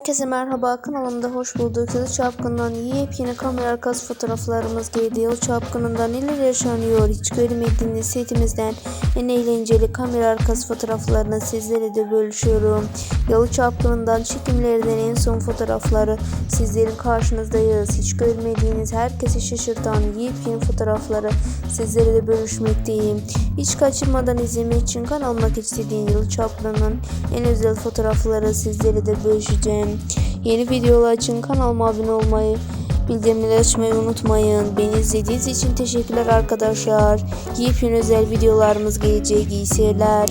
Herkese merhaba kanalımda hoş bulduk. Yalı Çapkın'dan yepyeni kamera arkası fotoğraflarımız geldi. Yalı Çapkın'dan neler yaşanıyor hiç görmediğiniz setimizden en eğlenceli kamera arkası fotoğraflarını sizlere de bölüşüyorum. Yalı Çapkın'dan çekimlerden en son fotoğrafları sizlerin karşınızdayız. Hiç görmediğiniz herkesi şaşırtan yepyeni fotoğrafları sizlere de bölüşmekteyim. Hiç kaçırmadan izlemek için kanalıma istediğin Yalı Çapkın'ın en özel fotoğrafları sizlere de bölüşeceğim. Yeni videolar için kanalıma abone olmayı, bildirimleri açmayı unutmayın. Beni izlediğiniz için teşekkürler arkadaşlar. Yepyeni özel videolarımız gelecek. İyi seyirler.